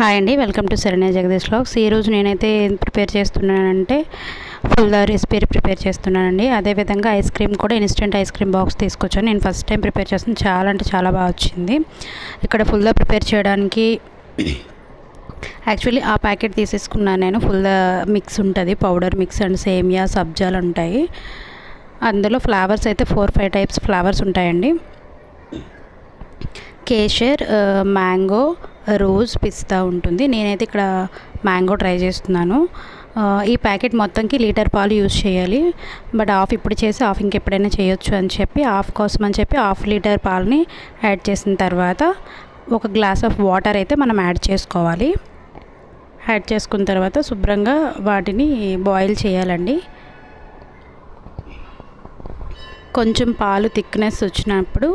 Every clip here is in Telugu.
హాయ్ అండి welcome to Saranya Jagadish blogs. ఈరోజు నేనైతే ఏం ప్రిపేర్ చేస్తున్నానంటే ఫుల్ రెసిపీ ప్రిపేర్ చేస్తున్నానండి. అదేవిధంగా ఐస్ క్రీమ్ కూడా ఇన్స్టెంట్ ఐస్ క్రీమ్ బాక్స్ తీసుకొచ్చాను. నేను ఫస్ట్ టైం ప్రిపేర్ చేస్తాను చాలా అంటే చాలా బాగా వచ్చింది. ఇక్కడ ఫుల్గా ప్రిపేర్ చేయడానికి యాక్చువల్లీ ఆ ప్యాకెట్ తీసేసుకున్నాను నేను. ఫుల్ మిక్స్ ఉంటుంది పౌడర్ మిక్స్ అండ్ సేమియా సబ్జాలు ఉంటాయి. అందులో ఫ్లవర్స్ అయితే ఫోర్ ఫైవ్ టైప్స్ ఫ్లవర్స్ ఉంటాయండి. కేషర్ మ్యాంగో రోజ్ పిస్తా ఉంటుంది. నేనైతే ఇక్కడ మ్యాంగో ట్రై చేస్తున్నాను. ఈ ప్యాకెట్ మొత్తంకి లీటర్ పాలు యూజ్ చేయాలి. బట్ హాఫ్ ఇప్పుడు చేసి హాఫ్ ఇంకెప్పుడైనా చేయొచ్చు అని చెప్పి హాఫ్ కోసం అని చెప్పి హాఫ్ లీటర్ పాలని యాడ్ చేసిన తర్వాత ఒక గ్లాస్ ఆఫ్ వాటర్ అయితే మనం యాడ్ చేసుకోవాలి. యాడ్ చేసుకున్న తర్వాత శుభ్రంగా వాటిని బాయిల్ చేయాలండి. కొంచెం పాలు థిక్నెస్ వచ్చినప్పుడు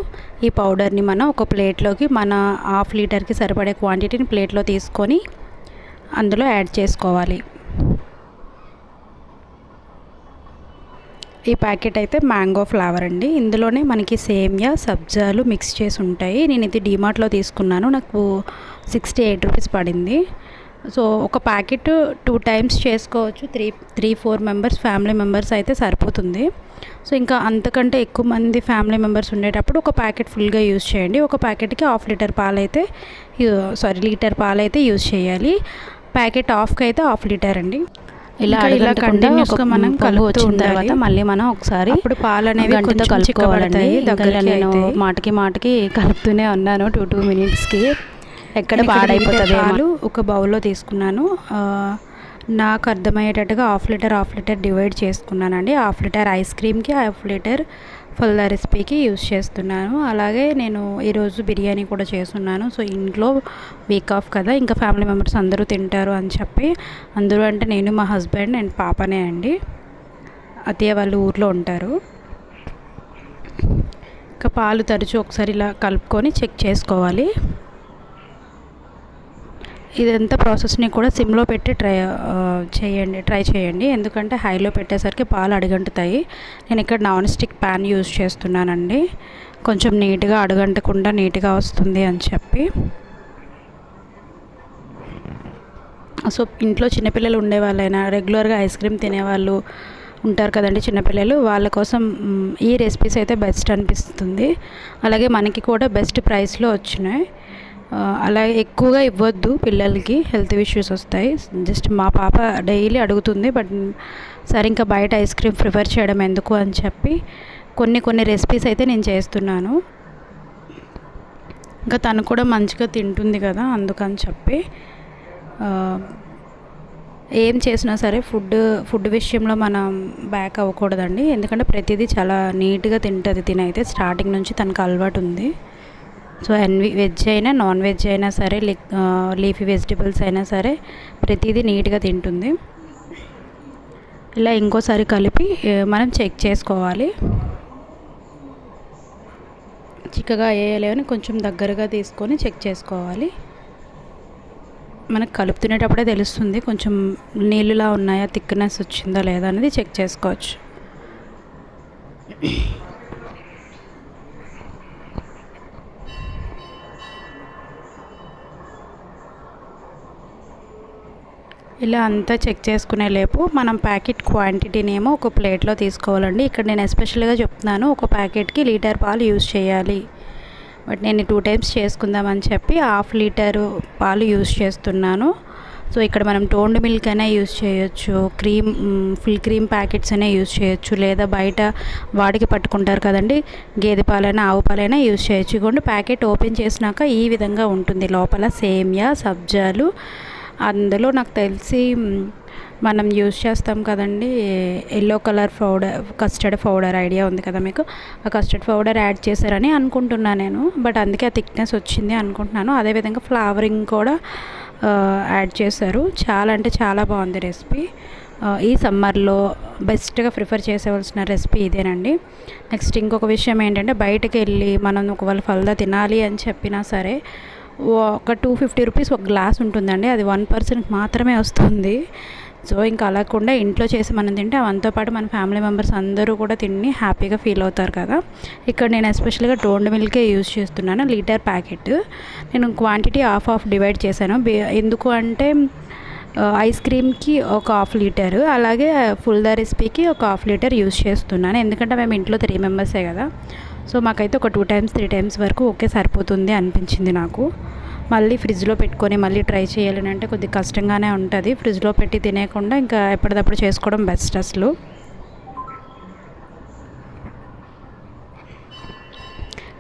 ఈ పౌడర్ని మనం ఒక ప్లేట్లోకి మన హాఫ్ లీటర్కి సరిపడే క్వాంటిటీని ప్లేట్లో తీసుకొని అందులో యాడ్ చేసుకోవాలి. ఈ ప్యాకెట్ అయితే మ్యాంగో ఫ్లేవర్ అండి. ఇందులోనే మనకి సేమియా సబ్జాలు మిక్స్ చేసి ఉంటాయి. నేను ఇది డిమార్ట్లో తీసుకున్నాను. నాకు సిక్స్టీ ఎయిట్ రూపీస్ పడింది. సో ఒక ప్యాకెట్ టూ టైమ్స్ చేసుకోవచ్చు. Three three four members family members అయితే సరిపోతుంది. సో ఇంకా అంతకంటే ఎక్కువ మంది ఫ్యామిలీ మెంబర్స్ ఉండేటప్పుడు ఒక ప్యాకెట్ ఫుల్గా యూజ్ చేయండి. ఒక ప్యాకెట్కి హాఫ్ లీటర్ పాలు అయితే సారీ లీటర్ పాలు అయితే యూజ్ చేయాలి. ప్యాకెట్ హాఫ్కి అయితే హాఫ్ లీటర్ అండి. ఇలా ఇలా కంటిన్యూస్గా మనం కలుపుతూ వచ్చిన తర్వాత మళ్ళీ మనం ఒకసారి అప్పుడు పాలు అనేవి గంటతో కలుపుకోవాలండి. దగ్గర నేను. మాటకి మాటకి కలుపుతూనే ఉన్నాను. టూ టూ మినిట్స్కి. ఎక్కడ పాడైపోతుంది ఒక బౌల్లో తీసుకున్నాను. నాకు అర్థమయ్యేటట్టుగా half litre half litre divide చేసుకున్నానండి. హాఫ్ లీటర్ ఐస్ క్రీమ్కి హాఫ్ లీటర్ ఫుల్ రెసిపీకి యూస్ చేస్తున్నాను. అలాగే నేను ఈరోజు బిర్యానీ కూడా చేస్తున్నాను. సో ఇంట్లో వీక్ ఆఫ్ కదా ఇంకా ఫ్యామిలీ మెంబర్స్ అందరూ తింటారు అని చెప్పి అందరూ అంటే నేను మా హస్బెండ్ అండ్ పాపనే అండి. అత్తయ్య వాళ్ళు ఊర్లో ఉంటారు. ఇంకా పాలు తరచు ఒకసారి ఇలా కలుపుకొని చెక్ చేసుకోవాలి. ఇదంతా ప్రాసెస్ని కూడా సిమ్లో పెట్టి ట్రై చేయండి ట్రై చేయండి. ఎందుకంటే హైలో పెట్టేసరికి పాలు అడుగంటుతాయి. నేను ఇక్కడ నాన్ స్టిక్ ప్యాన్ యూజ్ చేస్తున్నానండి. కొంచెం నీట్గా అడుగంటకుండా నీట్గా వస్తుంది అని చెప్పి. సో ఇంట్లో చిన్నపిల్లలు ఉండేవాళ్ళైనా రెగ్యులర్గా ఐస్ క్రీమ్ తినేవాళ్ళు ఉంటారు కదండి చిన్నపిల్లలు వాళ్ళ కోసం ఈ రెసిపీస్ అయితే బెస్ట్ అనిపిస్తుంది. అలాగే మనకి కూడా బెస్ట్ ప్రైస్లో వచ్చినాయి. అలా ఎక్కువగా ఇవ్వద్దు పిల్లలకి హెల్త్ ఇష్యూస్ వస్తాయి. జస్ట్ మా పాప డైలీ అడుగుతుంది బట్ సరే ఇంకా బయట ఐస్ క్రీమ్ ప్రిఫర్ చేయడం ఎందుకు? అని చెప్పి కొన్ని కొన్ని రెసిపీస్ అయితే నేను చేస్తున్నాను. ఇంకా తను కూడా మంచిగా తింటుంది కదా అందుకని చెప్పి ఏం చేసినా సరే ఫుడ్ ఫుడ్ విషయంలో మనం బ్యాక్ అవ్వకూడదండి. ఎందుకంటే ప్రతిదీ చాలా నీట్గా తింటుంది తినైతే. స్టార్టింగ్ నుంచి తనకు అలవాటు ఉంది. సో ఎన్వి వెజ్ అయినా నాన్ వెజ్ అయినా సరే లీఫీ వెజిటేబుల్స్ అయినా సరే ప్రతిదీ నీట్గా తింటుంది. ఇలా ఇంకోసారి కలిపి మనం చెక్ చేసుకోవాలి. చిక్కగా వేయలేవని కొంచెం దగ్గరగా తీసుకొని చెక్ చేసుకోవాలి. మనకు కలుపుతునేటప్పుడే తెలుస్తుంది కొంచెం నీళ్ళులా ఉన్నాయా థిక్నెస్ వచ్చిందా లేదా అనేది చెక్ చేసుకోవచ్చు. ఇలా అంతా చెక్ చేసుకునే లేపు మనం ప్యాకెట్ క్వాంటిటీనేమో ఒక ప్లేట్లో తీసుకోవాలండి. ఇక్కడ నేను ఎస్పెషల్గా చెప్తున్నాను ఒక ప్యాకెట్కి లీటర్ పాలు యూజ్ చేయాలి. బట్ నేను టూ టైమ్స్ చేసుకుందామని చెప్పి హాఫ్ లీటరు పాలు యూజ్ చేస్తున్నాను. సో ఇక్కడ మనం టోన్డ్ మిల్క్ అయినా యూజ్ చేయొచ్చు క్రీమ్ ఫుల్ క్రీమ్ ప్యాకెట్స్ అయినా యూజ్ చేయొచ్చు లేదా బయట వాడికి పట్టుకుంటారు కదండి గేదె పాలైనా ఆవు పాలైనా యూజ్ చేయొచ్చు. ఇదిగోండి ప్యాకెట్ ఓపెన్ చేసినాక ఈ విధంగా ఉంటుంది. లోపల సేమియా సబ్జాలు అందులో నాకు తెలిసి మనం యూజ్ చేస్తాం కదండి yellow colour powder custard powder idea ఉంది కదా మీకు? ఆ కస్టర్డ్ పౌడర్ యాడ్ చేశారని అనుకుంటున్నాను నేను. బట్ అందుకే ఆ థిక్నెస్ వచ్చింది అనుకుంటున్నాను. అదేవిధంగా ఫ్లవరింగ్ కూడా యాడ్ చేశారు. చాలా అంటే చాలా బాగుంది రెసిపీ. ఈ సమ్మర్లో బెస్ట్గా ప్రిఫర్ చేసేవలసిన రెసిపీ ఇదేనండి. నెక్స్ట్ ఇంకొక విషయం ఏంటంటే బయటకు వెళ్ళి మనం ఒకవేళ ఫల్దా తినాలి అని చెప్పినా సరే ఒక టూ ఫిఫ్టీ రూపీస్ ఒక గ్లాస్ ఉంటుందండి. అది వన్ పర్సెంట్ మాత్రమే వస్తుంది. సో ఇంకా అలాగకుండా ఇంట్లో చేసి మనం తింటే అవంతో పాటు మన ఫ్యామిలీ మెంబర్స్ అందరూ కూడా తిని హ్యాపీగా ఫీల్ అవుతారు కదా. ఇక్కడ నేను ఎస్పెషల్గా టోండ్ మిల్కే యూజ్ చేస్తున్నాను లీటర్ ప్యాకెట్. నేను క్వాంటిటీ హాఫ్ ఆఫ్ డివైడ్ చేశాను. ఎందుకు అంటే ఐస్ క్రీమ్కి ఒక హాఫ్ లీటర్ అలాగే ఫుల్ ద రెసిపీకి ఒక హాఫ్ లీటర్ యూజ్ చేస్తున్నాను. ఎందుకంటే మేము ఇంట్లో త్రీ మెంబర్సే కదా. సో మాకైతే ఒక టూ టైమ్స్ త్రీ టైమ్స్ వరకు ఓకే సరిపోతుంది అనిపించింది నాకు. మళ్ళీ ఫ్రిడ్జ్లో పెట్టుకొని మళ్ళీ ట్రై చేయాలని అంటే కొద్దిగా కష్టంగానే ఉంటుంది. ఫ్రిడ్జ్లో పెట్టి తినేయకుండా ఇంకా ఎప్పటిదప్పుడు చేసుకోవడం బెస్ట్ అసలు.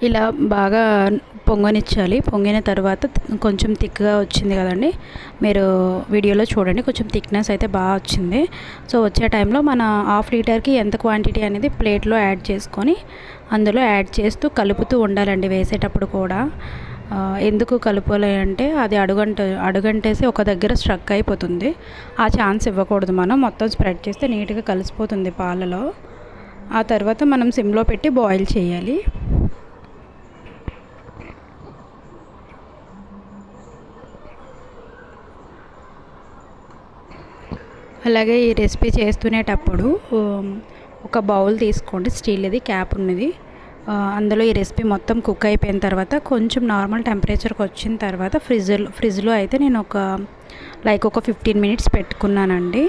ఇలా బాగా పొంగనిచ్చాలి. పొంగిన తర్వాత కొంచెం థిక్గా వచ్చింది కదండి. మీరు వీడియోలో చూడండి. కొంచెం థిక్నెస్ అయితే బాగా వచ్చింది. సో వచ్చే టైంలో మన హాఫ్ లీటర్కి ఎంత క్వాంటిటీ అనేది ప్లేట్లో యాడ్ చేసుకొని అందులో యాడ్ చేస్తూ కలుపుతూ ఉండాలండి వేసేటప్పుడు కూడా. ఎందుకు కలుపాలి అంటే అది అడుగంట అడుగంటేసి ఒక దగ్గర స్ట్రక్ అయిపోతుంది. ఆ ఛాన్స్ ఇవ్వకూడదు మనం. మొత్తం స్ప్రెడ్ చేస్తే నీట్గా కలిసిపోతుంది పాలలో. ఆ తర్వాత మనం సిమ్లో పెట్టి బాయిల్ చేయాలి. అలాగే ఈ రెసిపీ చేస్తునేటప్పుడు ఒక బౌల్ తీసుకోండి. స్టీల్ది క్యాప్ ఉన్నది. అందులో ఈ రెసిపీ మొత్తం కుక్ అయిపోయిన తర్వాత కొంచెం నార్మల్ టెంపరేచర్కి వచ్చిన తర్వాత ఫ్రిడ్జ్లో ఫ్రిడ్జ్లో అయితే నేను ఒక లైక్ ఒక ఫిఫ్టీన్ మినిట్స్ పెట్టుకున్నానండి.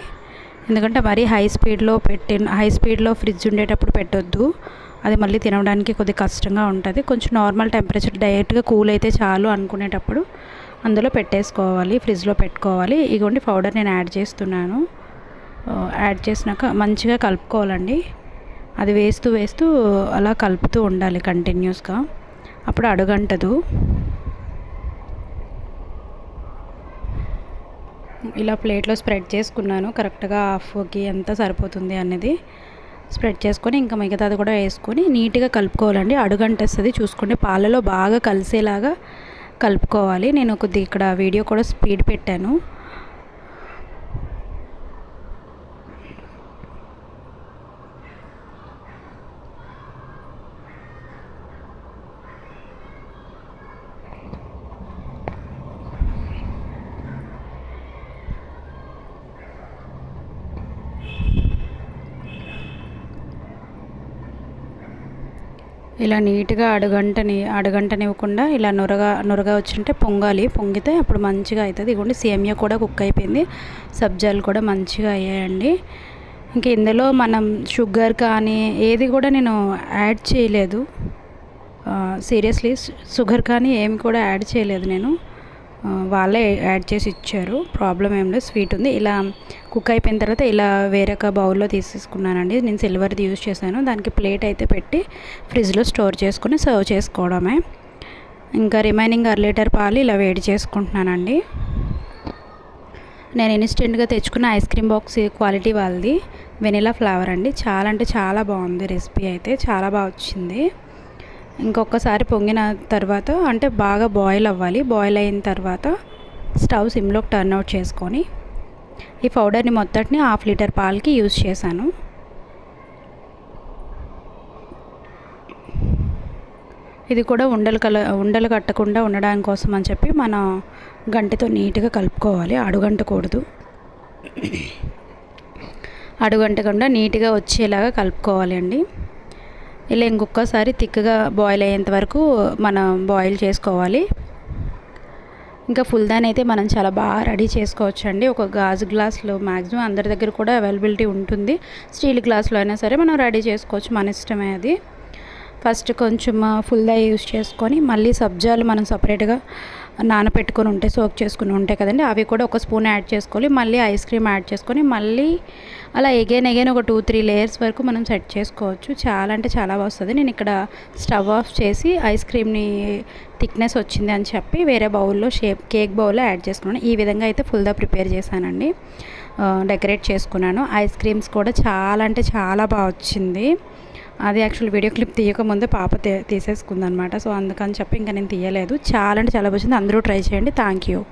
ఎందుకంటే మరీ హై స్పీడ్లో పెట్టి హై స్పీడ్లో ఫ్రిడ్జ్ ఉండేటప్పుడు పెట్టొద్దు. అది మళ్ళీ తినడానికి కొద్దిగా కష్టంగా ఉంటుంది. కొంచెం నార్మల్ టెంపరేచర్ డైరెక్ట్గా కూల్ అయితే చాలు అనుకునేటప్పుడు అందులో పెట్టేసుకోవాలి ఫ్రిడ్జ్లో పెట్టుకోవాలి. ఇగోండి పౌడర్ నేను యాడ్ చేస్తున్నాను. యాడ్ చేసినాక మంచిగా కలుపుకోవాలండి. అది వేస్తూ వేస్తూ అలా కలుపుతూ ఉండాలి కంటిన్యూస్గా అప్పుడు అడుగంటదు. ఇలా ప్లేట్లో స్ప్రెడ్ చేసుకున్నాను. కరెక్ట్గా హాఫ్కి ఎంత సరిపోతుంది అనేది స్ప్రెడ్ చేసుకొని ఇంకా మిగతాది కూడా వేసుకొని నీట్గా కలుపుకోవాలండి. అడుగంటేస్తుంది చూసుకుంటే పాలలో బాగా కలిసేలాగా కలుపుకోవాలి. నేను కొద్ది ఇక్కడ వీడియో కూడా స్పీడ్ పెట్టాను. ఇలా నీట్గా అడుగంటని అడుగంటనివ్వకుండా ఇలా నురగా నురగా వచ్చింటే పొంగాలి. పొంగితే అప్పుడు మంచిగా అవుతుంది ఇదిగోండి సేమియా కూడా కుక్ అయిపోయింది. సబ్జాలు కూడా మంచిగా అయ్యాయండి. ఇంక ఇందులో మనం షుగర్ కానీ ఏది కూడా నేను యాడ్ చేయలేదు. సీరియస్లీ షుగర్ కానీ ఏమి కూడా యాడ్ చేయలేదు నేను. వాళ్ళే యాడ్ చేసి ఇచ్చారు. ప్రాబ్లం ఏం లేదు. స్వీట్ ఉంది. ఇలా కుక్ అయిపోయిన తర్వాత ఇలా వేరొక బౌల్లో తీసేసుకున్నానండి. నేను సిల్వర్ది యూజ్ చేశాను. దానికి ప్లేట్ అయితే పెట్టి ఫ్రిడ్జ్లో స్టోర్ చేసుకుని సర్వ్ చేసుకోవడమే. ఇంకా రిమైనింగ్ అర లీటర్ పాలు ఇలా వేడి చేసుకుంటున్నానండి. నేను ఇన్స్టెంట్గా తెచ్చుకున్న ఐస్ క్రీమ్ బాక్స్ క్వాలిటీ వాళ్ళది. వెనిలా ఫ్లేవర్ అండి. చాలా అంటే చాలా బాగుంది రెసిపీ అయితే. చాలా బాగా వచ్చింది. ఇంకొకసారి పొంగిన తర్వాత అంటే బాగా బాయిల్ అవ్వాలి. బాయిల్ అయిన తర్వాత స్టవ్ సిమ్లోకి టర్న్ అవుట్ చేసుకొని ఈ పౌడర్ని మొత్తటిని హాఫ్ లీటర్ పాలకి యూజ్ చేశాను. ఇది కూడా ఉండలు కల ఉండలు కట్టకుండా ఉండడానికి కోసం అని చెప్పి మన గంటతో నీట్గా కలుపుకోవాలి. అడుగంటకూడదు. అడుగంటకుండా నీట్గా వచ్చేలాగా కలుపుకోవాలి అండి. ఇలా ఇంకొకసారి థిక్గా బాయిల్ అయ్యేంత వరకు మనం బాయిల్ చేసుకోవాలి. ఇంకా ఫుల్ దాని అయితే మనం చాలా బాగా రెడీ చేసుకోవచ్చండి. ఒక గాజు గ్లాస్లో మ్యాక్సిమం అందరి దగ్గర కూడా అవైలబిలిటీ ఉంటుంది. స్టీల్ గ్లాస్లో అయినా సరే మనం రెడీ చేసుకోవచ్చు మన ఇష్టమే అది. ఫస్ట్ కొంచెం ఫుల్గా యూస్ చేసుకొని మళ్ళీ సబ్జాలు మనం సపరేట్గా నానపెట్టుకొని ఉంటే సోక్ చేసుకుని ఉంటాయి కదండి అవి కూడా ఒక స్పూన్ యాడ్ చేసుకోవాలి. మళ్ళీ ఐస్ క్రీమ్ యాడ్ చేసుకొని మళ్ళీ అలా ఎగైన్ ఎగైన్ ఒక టూ త్రీ లేయర్స్ వరకు మనం సెట్ చేసుకోవచ్చు. చాలా అంటే చాలా వస్తుంది నేను ఇక్కడ స్టవ్ ఆఫ్ చేసి ఐస్ క్రీమ్ని థిక్నెస్ వచ్చింది అని చెప్పి వేరే బౌల్లో షేప్ కేక్ బౌల్లో యాడ్ చేసుకున్నాను. ఈ విధంగా అయితే ఫుల్గా ప్రిపేర్ చేశానండి. డెకరేట్ చేసుకున్నాను. ఐస్ క్రీమ్స్ కూడా చాలా అంటే చాలా బాగా వచ్చింది. అది యాక్చువల్ వీడియో క్లిప్ తీయకముందే పాప తీసేసుకుందనమాట సో అందుకని చెప్పి ఇంకా నేను తీయలేదు. చాలా అంటే చాలా వచ్చింది అందరూ ట్రై చేయండి. Thank you